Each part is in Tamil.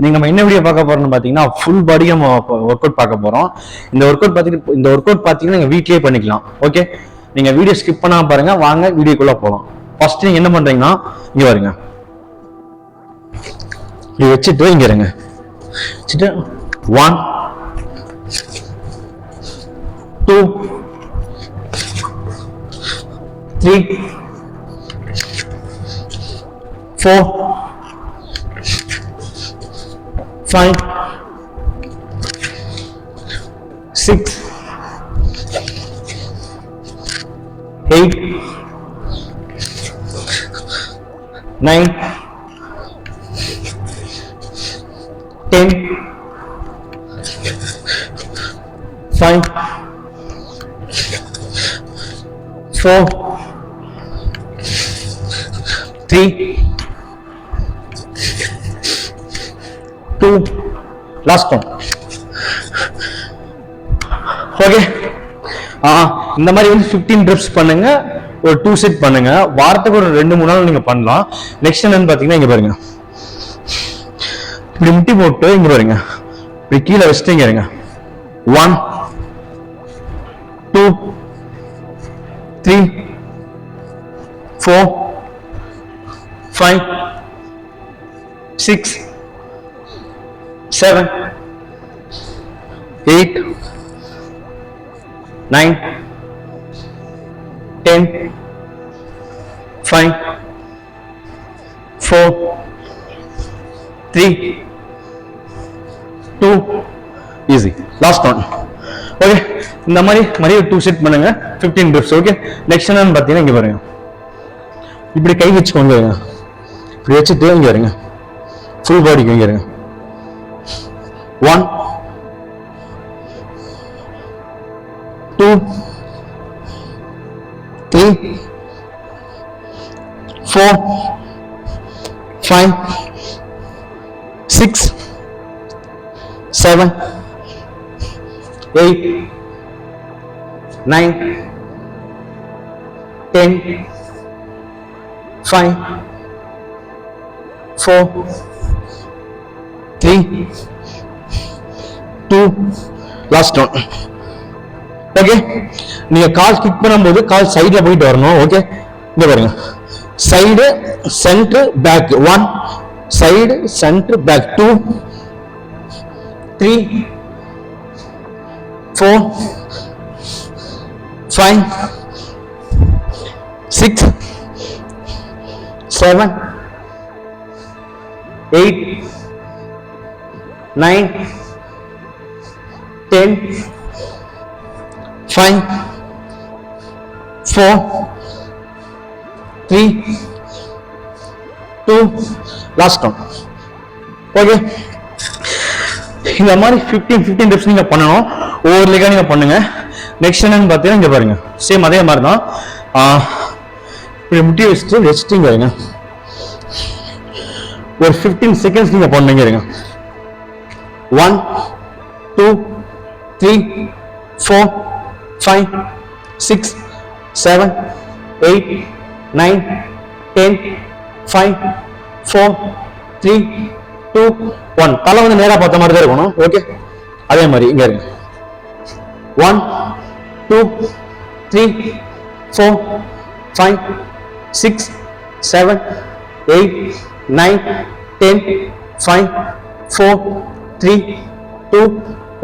நீங்க நம்ம என்ன வீடியோ பார்க்க போறோம்னு பாத்தீங்கன்னா ஃபுல் பாடி நம்ம ஒர்க் அவுட் பார்க்க போறோம். இந்த ஒர்க் அவுட் பாத்தீங்கன்னா இந்த ஒர்க் அவுட் பாத்தீங்கன்னா நீங்க வீட்லயே பண்ணிக்கலாம். ஓகே நீங்க வீடியோ ஸ்கிப் பண்ணாம பாருங்க. வாங்க வீடியோக்குள்ள போலாம். ஃபர்ஸ்ட் நீங்க என்ன பண்றீங்கன்னா இங்க பாருங்க. இது வச்சுட்டு இங்க இருங்க. வச்சுட்டு one two three four five, six, eight, nine, ten, five, four, three, two last one okay ஆ இந்த மாதிரி வந்து ஃபிஃப்டீன் ட்ரிப்ஸ் பண்ணுங்க. ஒரு டூ செட் பண்ணுங்க. வாரத்துக்கு ஒரு ரெண்டு மூணு நாள் நீங்க பண்ணலாம். நெக்ஸ்ட் என்னன்னு பாத்தீங்கன்னா இங்க பாருங்க. இப்படி முட்டி போட்டு இங்க பாருங்க. இப்படி கீழே வச்சுட்டு இங்க இருங்க. One two three four five six seven, eight, nine, ten, five, four, three, two, easy. Last one. Okay இந்த மாதிரி மறுபடியும் டூ செட் பண்ணுங்க. ஃபிஃப்டீன் டிப்ஸ் ஓகே நெக்ஸ்ட் என்னன்னு பார்த்தீங்கன்னா இங்கே பாருங்க. இப்படி கை வச்சு இருங்க இப்படி வச்சுட்டு இங்கே வருங்க ஃபுல் பாடிக்கு இங்கே இருங்க. One, two, three, four, five, six, seven, eight, nine, ten, five, four, three. Two last one okay நீங்கள் கால் கிக் பண்ணும்போது கால் சைடில் போயிட்டு வரணும் ஓகே இங்கே பாருங்க. Side centre back one side centre back two three four five six seven eight nine ten five four three two last one okay இந்த மாதிரி ஃபிஃப்டீன் ஃபிஃப்டீன் டிப்ஸ் நீங்கள் பண்ணணும். ஒவ்வொரு லேக்காக நீங்கள் பண்ணுங்கள் நெக்ஸ்ட் என்னன்னு பார்த்தீங்கன்னா இங்கே பாருங்க. சேம் அதே மாதிரி தான் இப்படி முட்டி வச்சுட்டு வச்சுட்டு இங்கே இருங்க ஒரு ஃபிஃப்டீன் செகண்ட்ஸ் நீங்கள் பண்ணுங்க இருங்க. One two three four five six seven eight nine ten five four three two one தலை வந்து நேராக பார்த்த மாதிரி தான் இருக்கணும். ஓகே அதே மாதிரி இங்கே இருக்கு one two three four five six seven eight nine ten five four three two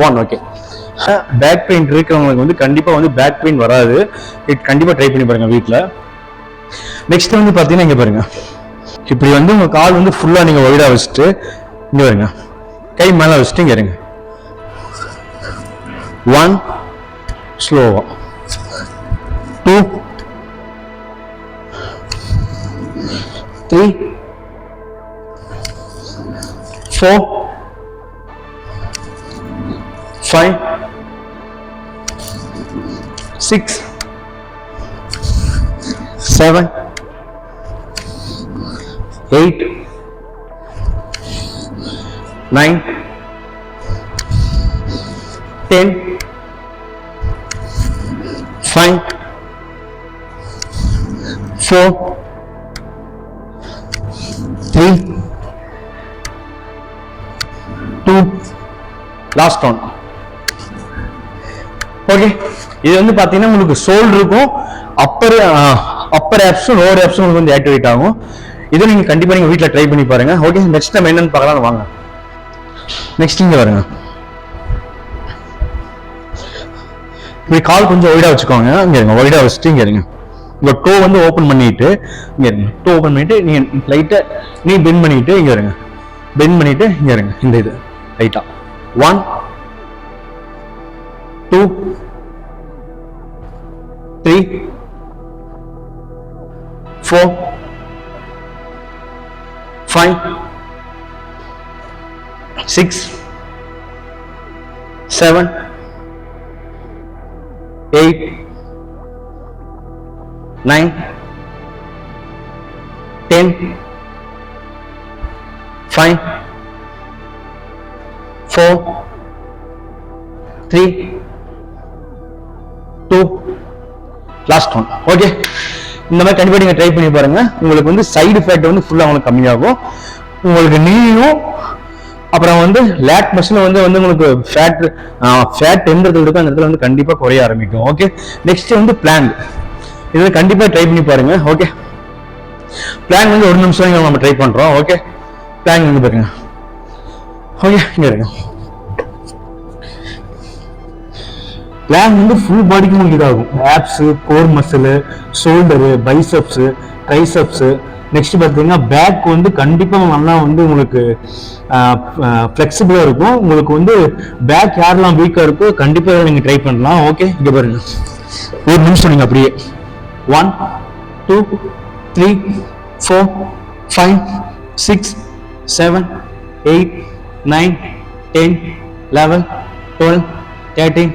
one okay back pain இருக்கிறவங்களுக்கு வந்து கண்டிப்பா வந்து பேக் பெயின் வராது. இது கண்டிப்பா ட்ரை பண்ணி பாருங்க வீட்ல. நெக்ஸ்ட் வந்து பாத்தீங்கன்னா இங்க பாருங்க. இப்படி வந்து உங்க கால் வந்து ஃபுல்லா நீங்க ஒய்டா வச்சுட்டு இங்க பாருங்க. கை மேல வச்சுட்டு இங்க இருங்க. ஒன் ஸ்லோவா two three four five, six, seven, eight, nine, ten, five, four, three, two, last one. Okay இது வந்து பாத்தீங்கன்னா உங்களுக்கு சோல் இருக்கும். அப்பர் அப்பர் ஆப்ஸும் லோவர் ஆப்ஸும் உங்களுக்கு வந்து ஆக்டிவேட் ஆகும். இதை நீங்க கண்டிப்பா நீங்க வீட்டில் ட்ரை பண்ணி பாருங்க. ஓகே நெக்ஸ்ட் நம்ம என்னென்னு பார்க்கலாம். வாங்க. நெக்ஸ்ட் இங்க வருங்க இப்படி கால் கொஞ்சம் ஒய்டா வச்சுக்கோங்க. இங்கே இருங்க. ஒய்டா வச்சுட்டு இங்க இருங்க. உங்க டோ வந்து ஓப்பன் பண்ணிட்டு இங்கே இருங்க. டோ ஓப்பன் பண்ணிட்டு நீங்க லைட்டா நீ பென் பண்ணிட்டு இங்க இருங்க. பென் பண்ணிட்டு இங்க இருங்க. இந்த இது. லைட்டாக one two, three, four, five, six, seven, eight, nine, ten, five, four, three. Two last one okay இந்த மாதிரி கண்டிப்பாக நீங்கள் ட்ரை பண்ணி பாருங்க. உங்களுக்கு வந்து சைடு ஃபேட் வந்து ஃபுல்லாக உங்களுக்கு கம்மியாகும். உங்களுக்கு நீயும் அப்புறம் வந்து லேட் மஷின் வந்து வந்து உங்களுக்கு ஃபேட் ஃபேட் எந்த இடத்துல இருக்கோ அந்த இடத்துல வந்து கண்டிப்பாக குறைய ஆரம்பிக்கும். ஓகே நெக்ஸ்ட் வந்து பிளான் இது கண்டிப்பாக ட்ரை பண்ணி பாருங்க. ஓகே பிளான் வந்து ஒரு நிமிஷம் நம்ம ட்ரை பண்ணுறோம் ஓகே பிளான் வந்து பாருங்க. ஓகே இங்கே இருக்கும் லேங் வந்து ஃபுல் பாடிக்கும் உங்களுக்கு இதாகும் abs core muscle shoulder biceps triceps next பார்த்தீங்கன்னா பேக் வந்து கண்டிப்பாக நல்லா வந்து உங்களுக்கு ஃப்ளெக்சிபிளாக இருக்கும். உங்களுக்கு வந்து பேக் யாரெல்லாம் வீக்காக இருக்கோ கண்டிப்பாக நீங்கள் ட்ரை பண்ணலாம். ஓகே இங்கே பாருங்க. ஒரு நிமிஷம் நீங்கள் அப்படியே. One two three four five six seven eight nine ten eleven twelve thirteen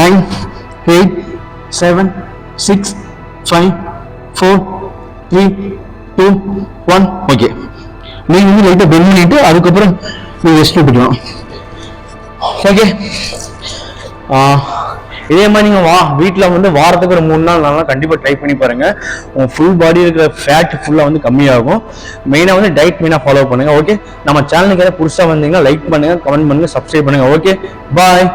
nine eight seven six five four three two one. Okay. நீங்கள் வந்து லைட்டாக பெண்ட் பண்ணிட்டு அதுக்கப்புறம் நீங்கள் ரெஸ்ட் எடுத்துக்கலாம். ஓகே. இதே மாதிரி நீங்கள் வா வீட்டில் வந்து வாரத்துக்கு ஒரு மூணு நாள் நாளாக கண்டிப்பாக ட்ரை பண்ணி பாருங்கள் உங்கள் ஃபுல் பாடி இருக்கிற ஃபேட் ஃபுல்லாக வந்து கம்மியாகும். மெயினாக வந்து டயட் மெயினாக ஃபாலோ பண்ணுங்கள் ஓகே நம்ம சேனலுக்கு எதாவது புதுசாக வந்தீங்கன்னா லைக் பண்ணுங்கள் கமெண்ட் பண்ணுங்கள் சப்ஸ்கிரைப் பண்ணுங்கள் ஓகே பாய்